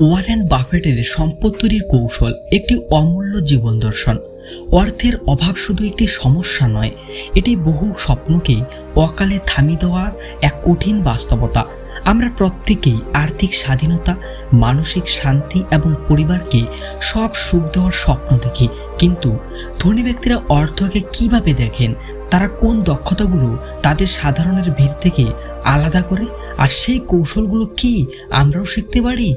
Warren বাফেটের সম্পদ তৈরির কৌশল একটি অমূল্য জীবন দর্শন। অর্থের অভাব শুধু একটি সমস্যা নয়, এটি বহু স্বপ্নকে অকালে থামিয়ে দেওয়ার এক কঠিন বাস্তবতা। আমরা প্রত্যেকেই আর্থিক স্বাধীনতা, মানসিক শান্তি এবং পরিবারকে সব সুখ দেওয়ার স্বপ্ন দেখি। কিন্তু ধনী ব্যক্তিরা অর্থকে কীভাবে দেখেন? তারা কোন দক্ষতাগুলো তাদের সাধারণের ভিড় থেকে আলাদা করে? আর সেই কৌশলগুলো কি আমরাও শিখতে পারি?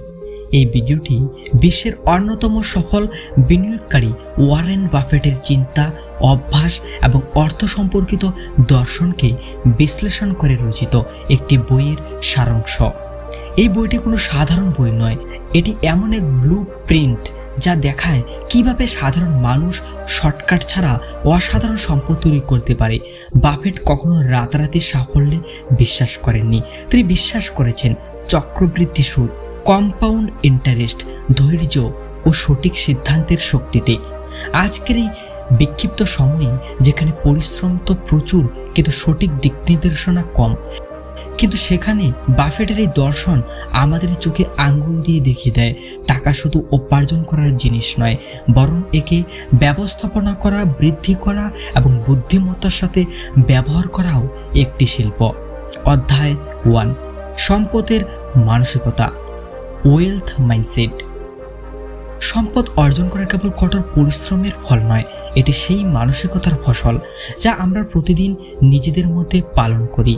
এই ভিডিওটি বিশ্বের অন্যতম সফল বিনিয়োগকারী ওয়ারেন বাফেটের চিন্তা, অভ্যাস এবং অর্থ সম্পর্কিত দর্শনকে বিশ্লেষণ করে রচিত একটি বইয়ের সারাংশ। এই বইটি কোনো সাধারণ বই নয়, এটি এমন এক ব্লু প্রিন্ট যা দেখায় কীভাবে সাধারণ মানুষ শর্টকাট ছাড়া অসাধারণ সম্পদ তৈরি করতে পারে। বাফেট কখনো রাতারাতি সাফল্যে বিশ্বাস করেননি, তিনি বিশ্বাস করেছেন চক্রবৃদ্ধি সুদ। কম্পাউন্ড ইন্টারেস্ট ধৈর্য ও সঠিক সিদ্ধান্তের শক্তিতে। আজকের এই বিক্ষিপ্ত সময়ে যেখানে পরিশ্রম তো প্রচুর, কিন্তু সঠিক দিক নির্দেশনা কম। কিন্তু সেখানে বাফেটের এই দর্শন আমাদের চোখে আঙ্গুল দিয়ে দেখিয়ে দেয়। টাকা শুধু উপার্জন করার জিনিস নয়, বরং একে ব্যবস্থাপনা করা, বৃদ্ধি করা এবং বুদ্ধিমত্তার সাথে ব্যবহার করাও একটি শিল্প। অধ্যায় ওয়ান সম্পদের মানসিকতা। ওয়েলথ মাইন্ডসেট সম্পদ অর্জন করা কেবল কঠোর পরিশ্রমের ফল নয়, এটি সেই মানসিকতার ফসল যা আমরা প্রতিদিন নিজেদের মধ্যে পালন করি।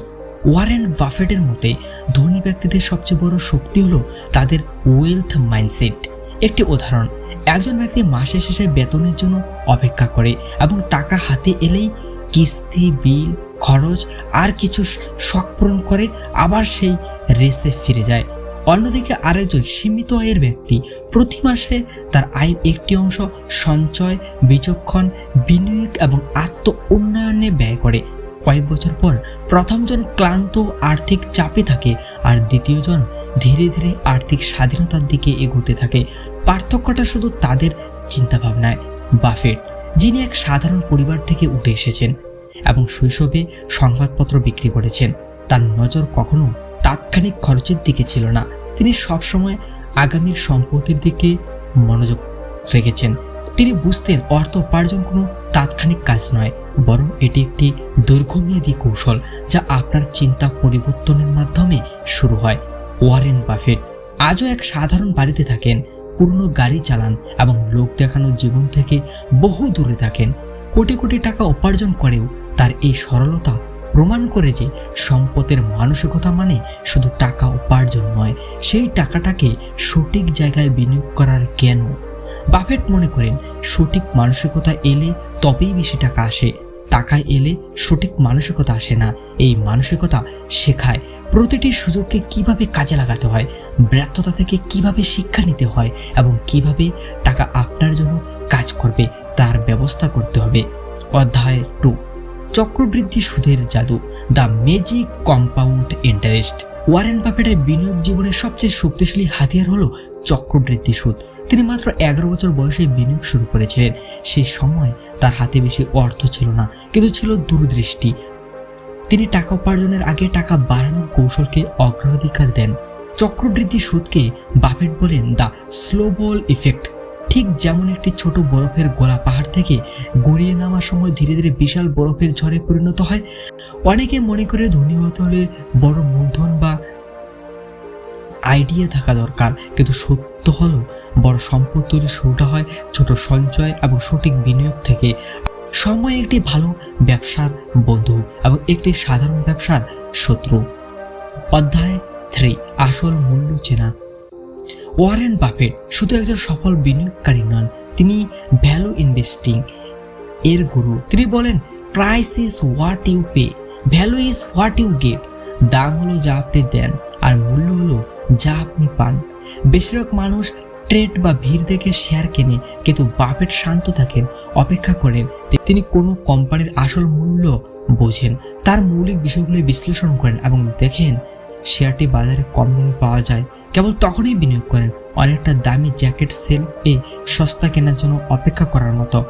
ওয়ারেন বাফেটের মতে, ধনী ব্যক্তিদের সবচেয়ে বড় শক্তি হলো তাদের ওয়েলথ মাইন্ডসেট একটি উদাহরণ, একজন ব্যক্তি মাসের শেষে বেতনের জন্য অপেক্ষা করে এবং টাকা হাতে এলেই কিস্তি, বিল, খরচ আর কিছু শখ পূরণ করে আবার সেই রেসে ফিরে যায়। অন্যদিকে আরেকজন সীমিত আয়ের ব্যক্তি প্রতি মাসে তার আয়ের একটি অংশ সঞ্চয়, বিচক্ষণ, বিনিয়োগ এবং আত্ম উন্নয়নে ব্যয় করে। কয়েক বছর পর প্রথমজন ক্লান্ত আর্থিক চাপে থাকে আর দ্বিতীয়জন ধীরে ধীরে আর্থিক স্বাধীনতার দিকে এগোতে থাকে। পার্থক্যটা শুধু তাদের চিন্তাভাবনায়। বাফেট, যিনি এক সাধারণ পরিবার থেকে উঠে এসেছেন এবং শৈশবে সংবাদপত্র বিক্রি করেছেন, তার নজর কখনো তাৎক্ষণিক খরচের দিকে ছিল না। তিনি সবসময় আগামীর সম্পত্তির দিকে মনোযোগ রেখেছেন। তিনি বুঝতেন অর্থ উপার্জন কোনো তাৎক্ষণিক কাজ নয়, বরং এটি একটি দীর্ঘমেয়াদী কৌশল যা আপনার চিন্তা পরিবর্তনের মাধ্যমে শুরু হয়, ওয়ারেন বাফেট। আজও এক সাধারণ বাড়িতে থাকেন, পুরনো গাড়ি চালান এবং লোক দেখানোর জীবন থেকে বহু দূরে থাকেন। কোটি কোটি টাকা উপার্জন করেও তার এই সরলতা প্রমাণ করে যে সম্পদের মানসিকতা মানে শুধু টাকা উপার্জন নয়, সেই টাকাটাকে সঠিক জায়গায় বিনিয়োগ করার জ্ঞানও বাফেট মনে করেন, সঠিক মানসিকতা এলে তবেই বেশি টাকা আসে। টাকায় এলে সঠিক মানসিকতা আসে না। এই মানসিকতা শেখায় প্রতিটি সুযোগকে কীভাবে কাজে লাগাতে হয়, ব্যর্থতা থেকে কীভাবে শিক্ষা নিতে হয় এবং কীভাবে টাকা আপনার জন্য কাজ করবে, তার ব্যবস্থা করতে হবে। অধ্যায় টু। চক্রবৃদ্ধি সুদের জাদু, the magic compound interest. Warren বাফেটের বিনিয়োগ জীবনের সবচেয়ে শক্তিশালী হাতিয়ার হলো চক্রবৃদ্ধি সুদ। তিনি মাত্র এগারো বছর বয়সে বিনিয়োগ শুরু করেছিলেন। সেই সময় তার হাতে বেশি অর্থ ছিল না, কিন্তু ছিল দূরদৃষ্টি। তিনি টাকা উপার্জনের আগে টাকা বাড়ানোর কৌশলকে অগ্রাধিকার দেন। চক্রবৃদ্ধি সুদকে বাফেট বলেন দ্য স্লোবল ইফেক্ট। ঠিক যেমন একটি ছোট বরফের গোলা পাহাড় থেকে গড়িয়ে নামার সময় ধীরে ধীরে বিশাল বরফের ঝড়ে পরিণত হয়। অনেকে মনে করে ধনী হতে হলে বড় মূলধন বা আইডিয়া থাকা দরকার, কিন্তু সত্য হলো বড় সম্পদ তৈরি শুরুটা হয় ছোট সঞ্চয় এবং সঠিক বিনিয়োগ থেকে। সময় একটি ভালো ব্যবসার বন্ধু এবং একটি সাধারণ ব্যবসার শত্রু। অধ্যায় থ্রি আসল মূল্য চেনা। ওয়ারেন বাফেট শুধু একজন সফল বিনিয়োগকারী নন, তিনি ভ্যালু ইনভেস্টিং এর গুরু। তিনি বলেন price is what you pay value is what you get দাম হলো যা আপনি দেন, আর মূল্য হলো যা আপনি পান। বেশিরভাগ মানুষ ট্রেড বা ভিড় দেখে শেয়ার কেনে, কিন্তু বাফেট শান্ত থাকেন, অপেক্ষা করেন। তিনি কোনো কোম্পানির আসল মূল্য বোঝেন, তার মৌলিক বিষয়গুলি বিশ্লেষণ করেন এবং দেখেন শেয়ারটি বাজারে কম দামে পাওয়া যায়। কেবল তখনই বিনিয়োগ করেন। অনেকটা দামি জ্যাকেট সেল এ সস্তা কেনার জন্য অপেক্ষা করার মতো।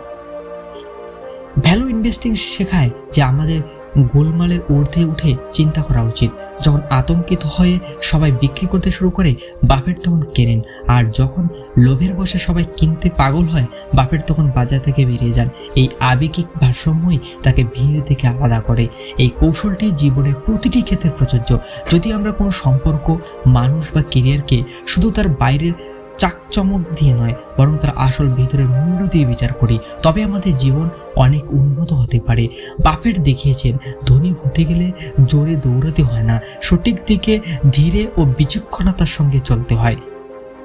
ভ্যালু ইনভেস্টিং শেখায় যে আমাদের গোলমালের ঊর্ধ্বে উঠে চিন্তা করা উচিত। যখন আতঙ্কিত হয়ে সবাই বিক্রি করতে শুরু করে, বাপের তখন কেনেন। আর যখন লোভের বসে সবাই কিনতে পাগল হয়, বাপের তখন বাজার থেকে বেরিয়ে যান। এই আবেগিক ভারসাম্যই তাকে ভিড় থেকে আলাদা করে। এই কৌশলটি জীবনের প্রতিটি ক্ষেত্রে প্রযোজ্য। যদি আমরা কোনো সম্পর্ক, মানুষ বা কেরিয়ারকে শুধু তার বাইরের চাকচমক দিয়ে নয়, বরং তার আসল ভিতরের মূল্য দিয়ে বিচার করি। তবে আমাদের জীবন অনেক উন্নত হতে পারে। বাপের দেখিয়েছেন, ধনী হতে গেলে জোরে দৌড়াতে হয় না। সঠিক দিকে ধীরে ও বিচক্ষণতার সঙ্গে চলতে হয়।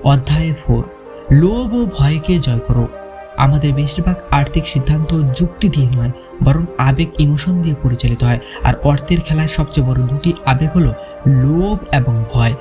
অধ্যায় ফোর, লোভ ও ভয়কে জয় করো। আমাদের বেশিরভাগ আর্থিক সিদ্ধান্ত যুক্তি দিয়ে নয়, বরং আবেগ ইমোশন দিয়ে পরিচালিত হয়। আর অর্থের খেলায় সবচেয়ে বড় দুটি আবেগ হলো লোভ এবং ভয়।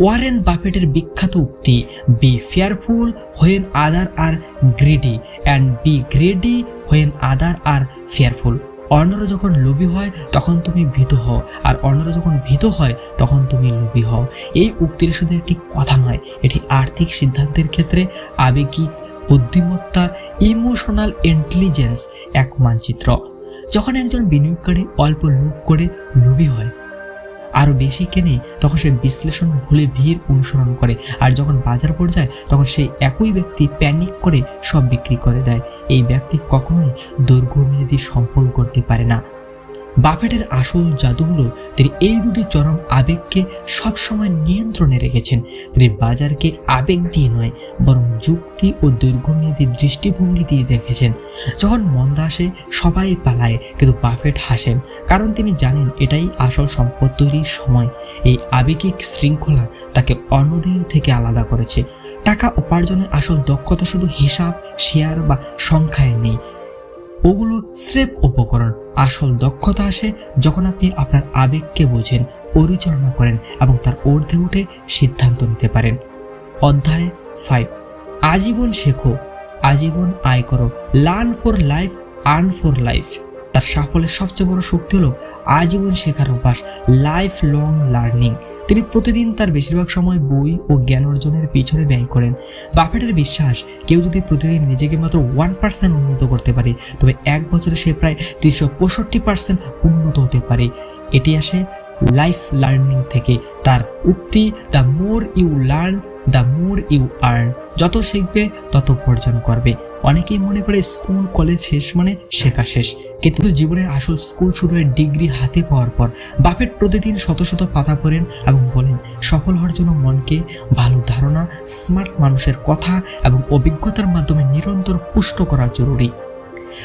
ওয়ারেন বাফেটের বিখ্যাত উক্তি, be fearful when other are greedy and be greedy when other are fearful. অন্যরা যখন লোভী হয়, তখন তুমি ভীত হও। আর অন্যরা যখন ভীত হয়, তখন তুমি লোভী হও। এই উক্তির শুধু একটি কথা নয়, এটি আর্থিক সিদ্ধান্তের ক্ষেত্রে আবেগিক বুদ্ধিমত্তা ইমোশনাল ইন্টেলিজেন্স এক মানচিত্র। যখন একজন বিনিয়োগকারী অল্প লোভ করে লোভী হয় আরও বেশি কেনে তখন সে বিশ্লেষণ ভুলে ভিড় অনুসরণ করে। আর যখন বাজার পর্যায়ে, তখন সেই একই ব্যক্তি প্যানিক করে সব বিক্রি করে দেয়। এই ব্যক্তি কখনোই দীর্ঘমেয়াদী সম্পদ করতে পারে না। বাফেটের আসল জাদু হলো তিনি এই দুটি চরম আবেগকে সবসময় নিয়ন্ত্রণে রেখেছেন। তিনি বাজারকে আবেগ দিয়ে নয়, বরং যুক্তি ও দীর্ঘমেয়াদী দৃষ্টিভঙ্গি দিয়ে দেখেছেন। যখন মন্দা আসে, সবাই পালায়, কিন্তু বাফেট হাসেন, কারণ তিনি জানেন এটাই আসল সম্পদ তৈরির সময়। এই আবেগিক শৃঙ্খলা তাকে অন্যদের থেকে আলাদা করেছে। টাকা উপার্জনের আসল দক্ষতা শুধু হিসাব, শেয়ার বা সংখ্যায় নেই ওগুলো স্রেফ উপকরণ। আসল দক্ষতা আসে যখন আপনি আপনার আবেগকে বোঝেন, পরিচালনা করেন এবং তার ঊর্ধ্বে উঠে সিদ্ধান্ত নিতে পারেন। অধ্যায় ফাইভ আজীবন শেখো, আজীবন আয় করো। Learn for life earn for life তার সাফল্যের সবচেয়ে বড় শক্তি হলো আজীবন শেখার অভ্যাস লাইফ লং লার্নিং তিনি প্রতিদিন তার বেশিরভাগ সময় বই ও জ্ঞান অর্জনের পিছনে ব্যয় করেন। বাফেটের বিশ্বাস, কেউ যদি প্রতিদিন নিজেকে মাত্র ওয়ান পার্সেন্ট উন্নত করতে পারে, তবে এক বছরে সে প্রায় তিনশো পঁয়ষট্টি পার্সেন্ট উন্নত হতে পারে। এটি আসে লাইফ লার্নিং থেকে। তার উক্তি the more you learn the more you earn যত শিখবে, তত উপার্জন করবে। অনেকেই মনে করে স্কুল, কলেজ শেষ মানে শেখা শেষ। কিন্তু জীবনের আসল স্কুল শুরু হয় ডিগ্রি হাতে পাওয়ার পর। বাপের প্রতিদিন শত শত পাতা পড়েন এবং বলেন, সফল হওয়ার জন্য মনকে ভালো ধারণা স্মার্ট মানুষের কথা এবং অভিজ্ঞতার মাধ্যমে নিরন্তর পুষ্ট করা জরুরি।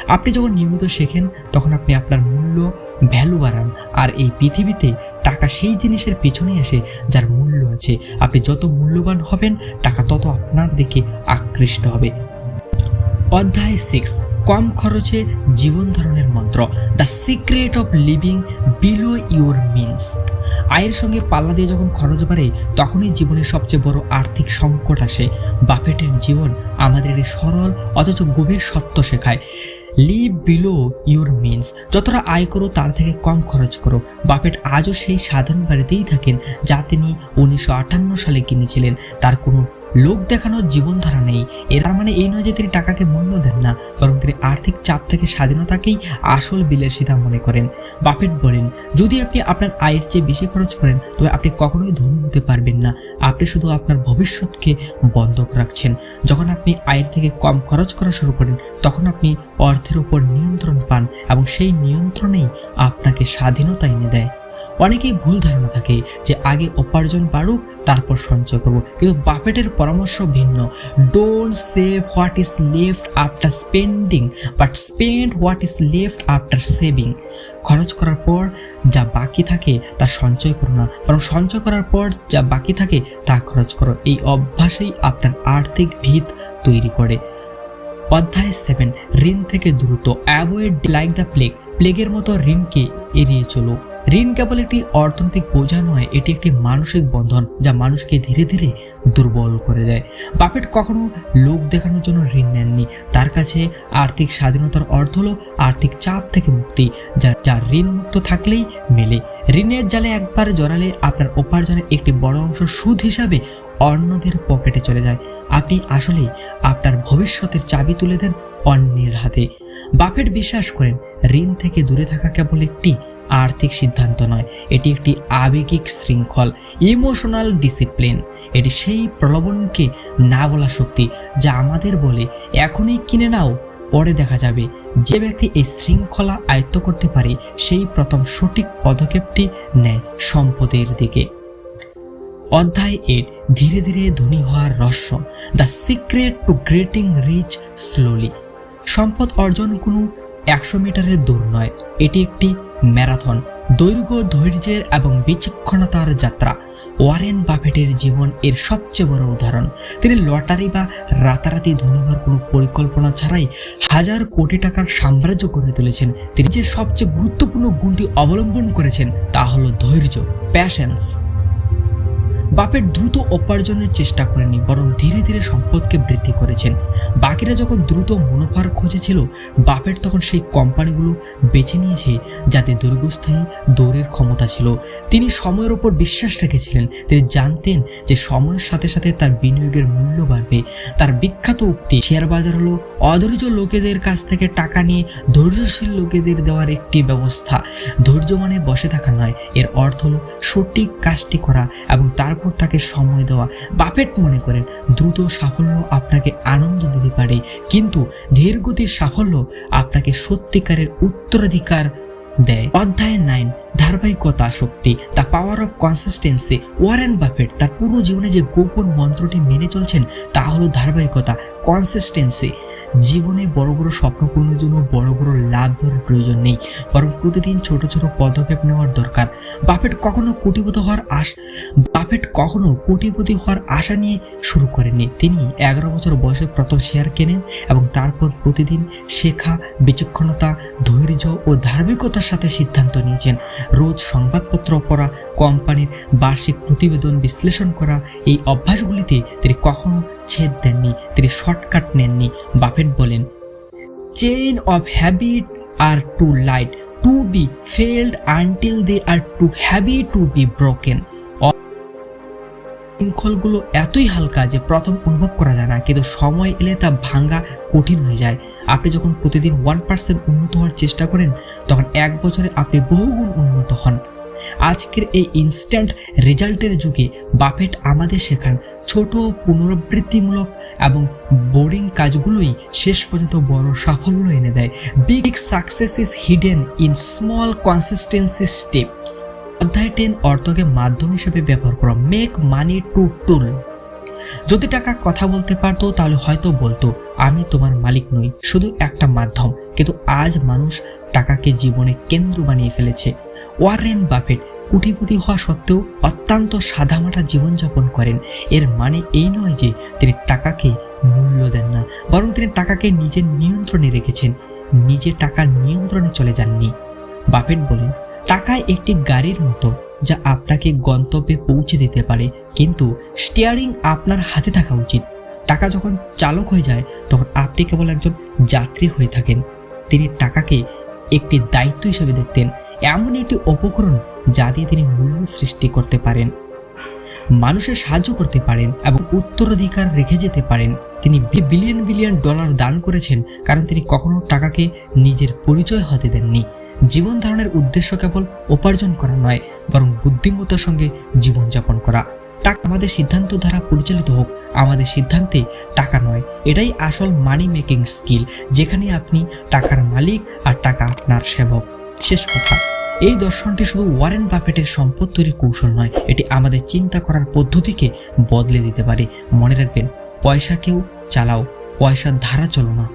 আপনি যখন নিয়মিত শেখেন, তখন আপনি আপনার মূল্য ভ্যালু বাড়ান আর এই পৃথিবীতে টাকা সেই জিনিসের পিছনে আসে যার মূল্য আছে। আপনি যত মূল্যবান হবেন, টাকা তত আপনার দিকে আকৃষ্ট হবে। অধ্যায় সিক্স কম খরচে জীবন ধারণের মন্ত্র the secret of living below your means আয়ের সঙ্গে পাল্লা দিয়ে যখন খরচ বাড়ে, তখনই জীবনের সবচেয়ে বড় আর্থিক সংকট আসে। বাফেটের জীবন আমাদের সরল, অথচ গভীর সত্য শেখায়। লিভ বিলো ইউর মিনস যতটা আয় করো, তার থেকে কম খরচ করো। বাপেট আজও সেই সাধারণ বাড়িতেই থাকেন, যা তিনি উনিশশো আটান্ন সালে কিনেছিলেন। তার কোনো লোক দেখানোর জীবনধারা নেই। এর মানে এই নয় যে তিনি টাকাকে মূল্য দেন না, বরং তিনি আর্থিক চাপ থেকে স্বাধীনতাকেই আসল বিলাসিতা মনে করেন। বাপেট বলেন, যদি আপনি আপনার আয়ের চেয়ে বেশি খরচ করেন, তবে আপনি কখনোই ধনী হতে পারবেন না। আপনি শুধু আপনার ভবিষ্যৎকে বন্ধক রাখছেন। যখন আপনি আয়ের থেকে কম খরচ করা শুরু করেন, তখন আপনি অর্থের উপর নিয়ন্ত্রণ পান এবং সেই নিয়ন্ত্রণেই আপনাকে স্বাধীনতা এনে দেয়। অনেকেই ভুল ধারণা থাকে যে আগে উপার্জন বাড়ুক, তারপর সঞ্চয় করব। কিন্তু বাফেটের পরামর্শ ভিন্ন। Don't save what is left after spending but spend what is left after saving খরচ করার পর যা বাকি থাকে, তা সঞ্চয় করো না। বরং সঞ্চয় করার পর যা বাকি থাকে, তা খরচ করো। এই অভ্যাসেই আপনার আর্থিক ভিত তৈরি করে। অধ্যায় সেভেন ঋণ থেকে দ্রুত। অ্যাভয়েড লাইক দ্য প্লেগ প্লেগের মতো ঋণকে এড়িয়ে চলো। ঋণ কেবল একটি অর্থনৈতিক বোঝা নয়, এটি একটি মানসিক বন্ধন যা মানুষকে ধীরে ধীরে দুর্বল করে দেয়। বাপেট কখনো লোক দেখানোর জন্য ঋণ নেননি। তার কাছে আর্থিক স্বাধীনতার অর্থ হলো আর্থিক চাপ থেকে মুক্তি, যা যা ঋণ মুক্ত থাকলেই মেলে। ঋণের জালে একবার জড়ালে আপনার উপার্জনের একটি বড় অংশ সুদ হিসাবে অন্যদের পকেটে চলে যায়। আপনি আসলে আপনার ভবিষ্যতের চাবি তুলে দেন অন্যের হাতে। বাফেট বিশ্বাস করেন, ঋণ থেকে দূরে থাকা কেবল একটি আর্থিক সিদ্ধান্ত নয়। এটি একটি আবেগিক শৃঙ্খল, ইমোশনাল ডিসিপ্লিন। এটি সেই প্রলোভনকে না বলা শক্তি যা আমাদের বলে, এখনই কিনে নাও, পরে দেখা যাবে। যে ব্যক্তি এই শৃঙ্খলা আয়ত্ত করতে পারে, সেই প্রথম সঠিক পদক্ষেপটি নেয় সম্পদের দিকে। অধ্যায় এইট ধীরে ধীরে ধনী হওয়ার রহস্য। The secret to getting rich slowly সম্পদ অর্জন কোনো একশো মিটারের দূর নয়, এটি একটি ম্যারাথন। দৈর্ঘ্য, ধৈর্যের এবং বিচক্ষণতার যাত্রা ওয়ারেন বাফেটের জীবন এর সবচেয়ে বড় উদাহরণ। তিনি লটারি বা রাতারাতি ধনী হওয়ার কোনো পরিকল্পনা ছাড়াই হাজার কোটি টাকার সাম্রাজ্য গড়ে তুলেছেন। তিনি যে সবচেয়ে গুরুত্বপূর্ণ গুণটি অবলম্বন করেছেন তা হলো ধৈর্য প্যাশেন্স বাপের দ্রুত উপার্জনের চেষ্টা করেনি, বরং ধীরে ধীরে সম্পদকে বৃদ্ধি করেছেন। বাকিরা যখন দ্রুত মুনাফার খোঁজে ছিল, বাপের তখন সেই কোম্পানিগুলো বেছে নিয়েছে যাতে দীর্ঘস্থায়ী দৌড়ের ক্ষমতা ছিল। তিনি সময়ের ওপর বিশ্বাস রেখেছিলেন, তিনি জানতেন যে সময়ের সাথে সাথে তার বিনিয়োগের মূল্য বাড়বে। তার বিখ্যাত উক্তি, শেয়ার বাজার হলো অধৈর্য লোকেদের কাছ থেকে টাকা নিয়ে ধৈর্যশীল লোকেদের দেওয়ার একটি ব্যবস্থা। ধৈর্য মানে বসে থাকা নয়, এর অর্থ হলো সঠিক কাজটি করা এবং তারপর তাকে সময় দেওয়া। বাপেট মনে করেন, দ্রুত সাফল্য আপনাকে আনন্দ দিতে পারে। কিন্তু ধীরগতির সাফল্য আপনাকে সত্যিকারের উত্তরাধিকার দেয়। অধ্যায় নাইন, ধারাবাহিকতা শক্তি, the power of consistency. Warren Buffett তার পুরো জীবনে যে গোপন মন্ত্রটি মেনে চলছেন, তা হলো ধারাবাহিকতা, কনসিস্টেন্সি। জীবনে বড় বড় স্বপ্ন পূরণের জন্য বড় বড় লাভ ধরার প্রয়োজন নেই। বরং প্রতিদিন ছোট ছোট পদক্ষেপ নেওয়ার দরকার। বাফেট কখনো কোটিপতি হওয়ার আশ বাফেট কখনো কোটিপতি হওয়ার আশা নিয়ে শুরু করেননি। তিনি এগারো বছর বয়সে প্রথম শেয়ার কেনেন এবং তারপর প্রতিদিন শেখা, বিচক্ষণতা, ধৈর্য ও ধারাবাহিকতার সাথে সিদ্ধান্ত নিয়েছেন। রোজ সংবাদপত্র পড়া, কোম্পানির বার্ষিক প্রতিবেদন বিশ্লেষণ করা, এই অভ্যাসগুলিতে তিনি কখনো ছেদ দেননি, তিনি শর্টকাট নেননি। বাফেট বলেন chain of habit are too light to be felt until they are too heavy to be broken শৃঙ্খলগুলো এতই হালকা যে প্রথম অনুভব করা যায় না, কিন্তু সময় এলে তা ভাঙা কঠিন হয়ে যায়। আপনি যখন প্রতিদিন ওয়ান পার্সেন্ট উন্নত হওয়ার চেষ্টা করেন, তখন এক বছরে আপনি বহুগুণ উন্নত হন। আজকের এই ইনস্ট্যান্ট রেজাল্টের যুগে বাফেট আমাদের শেখান ছোট পুনরাবৃত্তিমূলক এবং বোরিং কাজগুলোই শেষ পর্যন্ত বড় সাফল্য এনে দেয়। Big success is hidden in small consistency steps অধ্যায় টেন অর্থকে মাধ্যম হিসেবে ব্যবহার করো। মেক মানি টু টুল যদি টাকা কথা বলতে পারতো, তাহলে হয়তো বলতো, আমি তোমার মালিক নই, শুধু একটা মাধ্যম। কিন্তু আজ মানুষ টাকাকে জীবনে কেন্দ্র বানিয়ে ফেলেছে। ওয়ারেন বাফেট কোটিপতি হওয়া সত্ত্বেও অত্যন্ত সাদামাটা জীবনযাপন করেন। এর মানে এই নয় যে তিনি টাকাকে মূল্য দেন না, বরং তিনি টাকাকে নিজের নিয়ন্ত্রণে রেখেছেন। নিজে টাকার নিয়ন্ত্রণে চলে যাননি। বাফেট বলেন, টাকা একটি গাড়ির মতো যা আপনাকে গন্তব্যে পৌঁছে দিতে পারে, কিন্তু স্টিয়ারিং আপনার হাতে থাকা উচিত। টাকা যখন চালক হয়ে যায়, তখন আপনি কেবল একজন যাত্রী হয়ে থাকেন। তিনি টাকাকে একটি দায়িত্ব হিসেবে দেখতেন। এমন একটি উপকরণ যা দিয়ে তিনি মূল্য সৃষ্টি করতে পারেন, মানুষের সাহায্য করতে পারেন এবং উত্তরাধিকার রেখে যেতে পারেন। তিনি বিলিয়ন বিলিয়ন ডলার দান করেছেন কারণ তিনি কখনো টাকাকে নিজের পরিচয় হতে দেননি। জীবন ধারণের উদ্দেশ্য কেবল উপার্জন করা নয়, বরং বুদ্ধিমত্তার সঙ্গে জীবনযাপন করা। টাকা আমাদের সিদ্ধান্ত দ্বারা পরিচালিত হোক, আমাদের সিদ্ধান্তে টাকা নয়। এটাই আসল মানি মেকিং স্কিল যেখানে আপনি টাকার মালিক আর টাকা আপনার সেবক। শেষ কথা। এই দর্শনটি শুধু ওয়ারেন বাফেটের সম্পদ তৈরির কৌশল নয়, এটি আমাদের চিন্তা করার পদ্ধতিকে বদলে দিতে পারে। মনে রাখবেন, পয়সা কেউ চালাও, পয়সার ধারা চলো না।